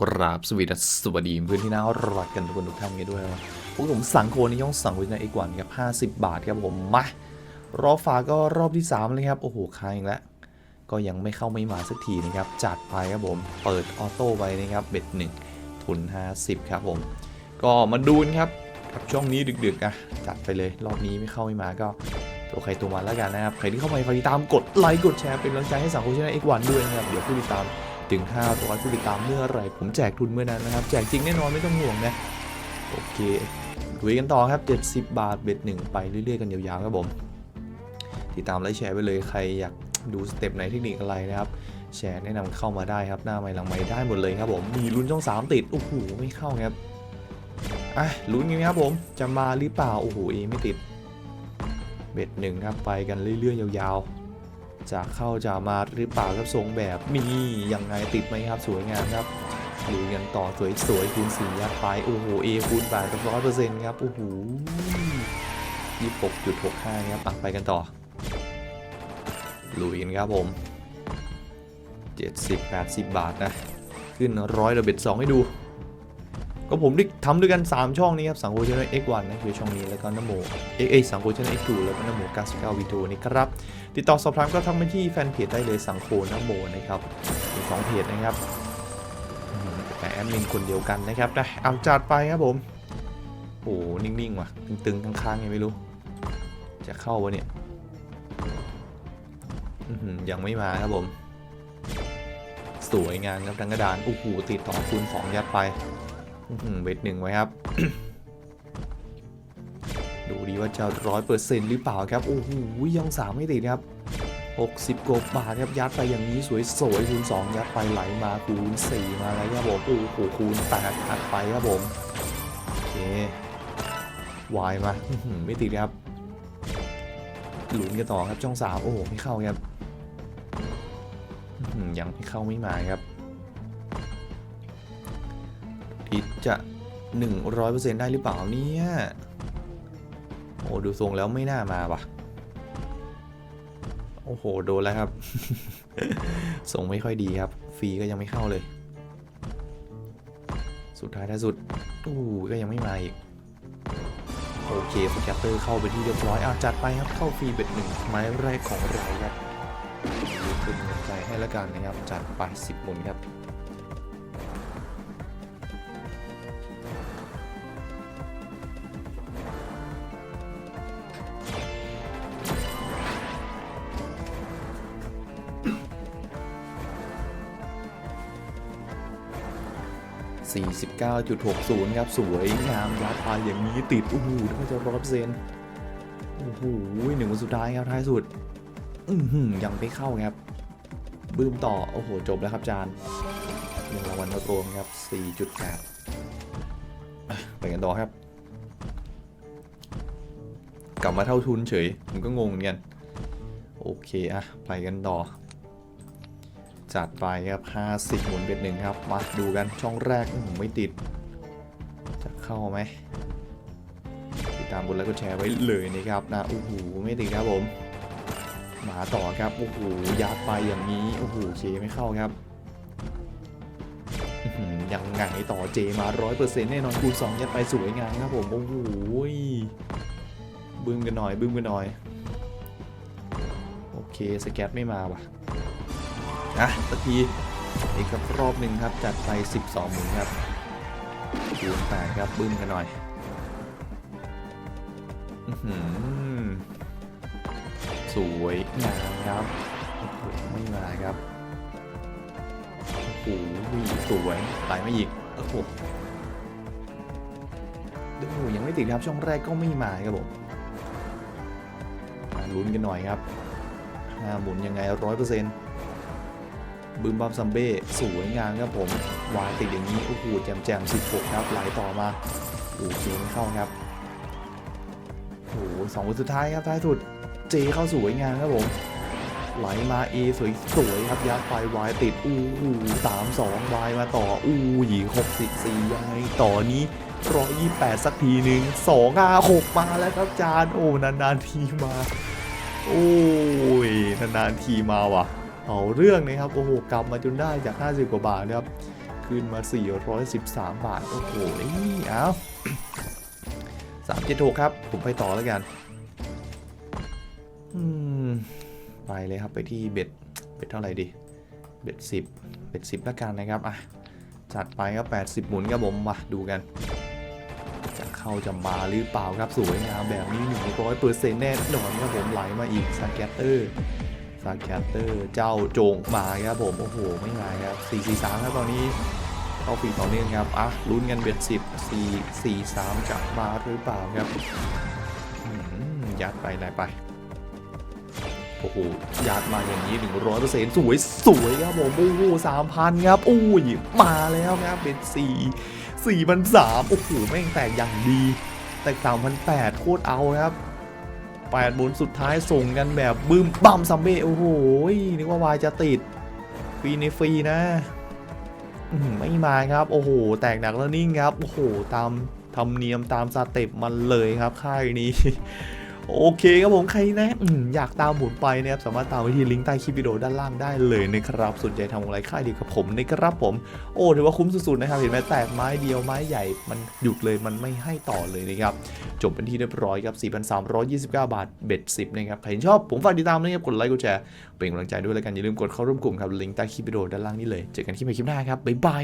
กราบสวีดัสสวัสดีเพื่อนที่น่ารักกันทุกคนทุกท่านกันด้วยนะพวกผมสั่งโคในย่องสั่งวินาอีกวันครับ50บบาทครับผมมารอบฟ้าก็รอบที่3เลยครับ โอ้โหค้างอีกแล้วก็ยังไม่เข้าไม่มาสักทีนะครับ จัดไปครับผม เปิดออโต้ไว้นะครับ เบ็ดหนึ่งทุน 50 ครับผม ก็มาดูนครับกับช่วงนี้ดึกๆอะจัดไปเลย รอบนี้ไม่เข้าไม่มาก็ตัวใครตัวมันแล้วกันนะครับ ใครที่เข้ามาฝากติดตามกดไลค์กดแชร์เป็นกำลังใจให้สังคมชนะอีกวันด้วยนะครับ เดี๋ยวผู้ติดตาม ถึง 500ผู้ติดตามเมื่อไหรผมแจกทุนเมื่อนั้นนะครับ แจกจริงแน่นอนไม่ต้องห่วงนะ โอเคลุยกันต่อครับ 70 บาทเบ็ดหนึ่งไปเรื่อยๆกันยาวๆครับผม ติดตามไลค์แชร์ไปเลยใครอยากดูสเต็ปไหนเทคนิคอะไรนะครับแชร์แนะนำเข้ามาได้ครับหน้าไม้หลังไม้ได้หมดเลยครับผมมีลุ้นช่อง 3 ติดโอ้โหไม่เข้าครับอะลุ้นกันครับผมจะมาหรือเปล่าโอ้โหเอไม่ติดเบ็ดหนึ่งครับไปกันเรื่อยๆยาวๆ จะเข้าจะมาหรือเปล่าครับทรงแบบมียังไงติดไหมครับสวยงามครับดูกันต่อสวยๆคูณสี่ยัดไปโอ้โหเอคูณแปดร้อยเปอร์เซ็นต์ครับโอ้โหยี่หกจุดหกห้าครับไปกันต่อลุยกันครับผมเจ็ดสิบแปดสิบบาทนะ ขึ้นร้อยระเบ็ดสองให้ดู ก็ผมได้ทำด้วยกัน 3 ช่องนี้ครับสังโฆชนะ X1 นนะคือช่องนี้แล้วก็นโมเอ้ยสังโฆชนะ X2 แล้วก็นโม99วีโนี่ครับ ติดต่อสอบถามก็ทักมาที่แฟนเพจได้เลยสังโฆนโมนะครับมีสองเพจนะครับแต่แอดมินคนเดียวกันนะครับนะเอาจัดไปครับผมโอ้โหนิ่งๆว่ะตึงๆค้างๆไงไม่รู้ จะเข้าวะเนี่ยยังไม่มาครับผม สวยงามครับทั้งกระดานโอ้โหติดต่อคูณสองยัดไป เวทหนึ่งไว้ครับ ดูดีว่าจะร้อยเปอร์เซ็นต์หรือเปล่าครับ โอ้โหยังสามไม่ติดครับ60กว่าบาทครับยัดไปอย่างนี้สวยสวยๆคูณ2ยัดไปไหลมาคูณ4มาแล้วครับผมโอ้โหคูณ8อัดไปครับผมโอเควายมาอื้อหือไม่ติดครับหลุนกันต่อครับช่อง3โอ้โหไม่เข้าครับยังไม่เข้าไม่มาครับ ทิศจะ 100%ได้หรือเปล่าเนี่ย โอ้ดูทรงแล้วไม่น่ามาว่ะ โอ้โห โดนแล้วครับ ส่งไม่ค่อยดีครับ ฟรีก็ยังไม่เข้าเลย สุดท้ายท้ายสุดอู้ก็ยังไม่มาอีกโอเคสแกตเตอร์เข้าไปที่เรียบร้อยเอะจัดไปครับ เข้าฟรีเบ็ดหนึ่งไม้แรกของเราครับดูเป็นกำลังใจให้ล้วกันนะครับ จัดไป 10 หมุนครับ 49.60 ครับ สวยงามยัดไปอย่างนี้ติด โอ้โหถ้าจะร้อยเปอร์เซ็นต์โอ้โหหนึ่งวันสุดท้ายครับ ท้ายสุด อือหือยังไม่เข้าครับ บืมต่อ โอ้โห จบแล้วครับจานหนึ่งรางวัลรวมครับ 4.8ไปกันต่อครับ กลับมาเท่าทุนเฉย ผมก็งงเหมือนกัน โอเคอะไปกันต่อ จัดไปครับ 50หมุนเบ็ดหนึ่งครับ มาดูกันช่องแรกไม่ติด จะเข้าไหมติดตามบนแล้วก็แชร์ไว้เลยนะครับนะโอ้โหไม่ติดครับผมมาต่อครับโอ้โหยัดไปอย่างนี้โอ้โหเจไม่เข้าครับยังไงต่อเจมา100%แน่นอนคูณ2ยัดไปสวยงามครับผมโอ้โหบึ้มกันหน่อยบึ้มกันหน่อย โอเคสแกตไม่มาว่ะ อะสักทีอีกสักรอบหนึ่งครับจัดไป 12หมุนครับคูณ8ครับบึ้มกันหน่อยอื้อหือสวยงามครับไม่มาครับโอ้โหสวยไหลไม่อีกโอ้โหโอ้โหยังไม่ติดครับช่องแรกก็ไม่มาครับผมมาลุ้นกันหน่อยครับห้าหมุนยังไงร้อยเปอร์เซ็นต์ บึมบัมซัมเบ้สวยงามครับผมวายติดอย่างนี้โอ้โหแจมแจม16 ครับไหลต่อมาโอ้เจมเข้าครับโอ้โหสองคนสุดท้ายครับท้ายสุดเจเข้าสวยงามครับผมไหลมาเอสวยสวยครับยัดไปวายติดอู้หูสามสองวายมาต่ออู้หญิงหกสิบสี่ยังไงต่อนี้ร้อยยี่แปดสักทีหนึ่งสองห้าหกมาแล้วครับจานโอ้นานๆทีมา โอ้ยนานๆทีมาว่ะ เอาเรื่องนะครับ โอ้โหกลับมาจนได้จาก 50 กว่าบาทนะครับ ขึ้นมา 413 บาท โอ้โหนี่เอาสามเจ็ดหกครับ ผมไปต่อแล้วกัน อืม ไปเลยครับไปที่เบ็ด เบ็ดเท่าไหร่ดี เบ็ดสิบเบ็ดสิบแล้วกันนะครับ อะ จัดไปครับ80หมุนครับผมมาดูกัน จะเข้าจะมาหรือเปล่าครับสวยงามแบบนี้100เปอร์เซ็นต์แน่นอนครับผมไหลมาอีกสแกตเตอร์ สแกตเตอร์เจ้าโจงมาครับผม โอ้โห ไม่มาครับ443ครับตอนนี้เข้าฝีต่อเนื่องครับอะลุ้นกันเบ็ด10 4 4 3จะมาหรือเปล่าครับยัดไปไหนไปโอ้โหยัดมาอย่างนี้100เปอร์เซ็นต์สวยสวยครับผมโอ้โห3,000ครับอุ้ยมาแล้วครับเป็น4 4 0 0โอ้โหแม่งแตกอย่างดี แตก3,800โคตรเอาครับ 8บนสุดท้ายส่งกันแบบบึ้มบัมซัมเบ้โอ้โหนึกว่าวายจะติดฟรีในฟรีนะไม่มาครับ โอ้โห แตกหนักแล้วนิ่งครับ โอ้โห ตามธรรมเนียมตามสเต็ปมันเลยครับ ค่ายนี้ โอเคครับผมใครนะอยากตามหมุนไปนะครับสามารถตามไปที่ลิงก์ใต้คลิปวิดีโอด้านล่างได้เลยนะครับสนใจทำอะไรค่ายเดียวกับผมนะครับผม โอ้ถือว่าคุ้มสุดๆนะครับเห็นไหมแตกไม้เดียวไม้ใหญ่มันหยุดเลยมันไม่ให้ต่อเลยนะครับจบเป็นที่เรียบร้อยครับ 4,329 บาทเบ็ด10นะครับใครชอบผมฝากติดตามนะครับกดไลค์กดแชร์เป็นกำลังใจด้วยแล้วกันอย่าลืมกดเข้าร่วมกลุ่มครับลิงก์ใต้คลิปวิดีโอด้านล่างนี้เลยเจอกันที่ใหม่คลิปหน้าครับบ๊ายบาย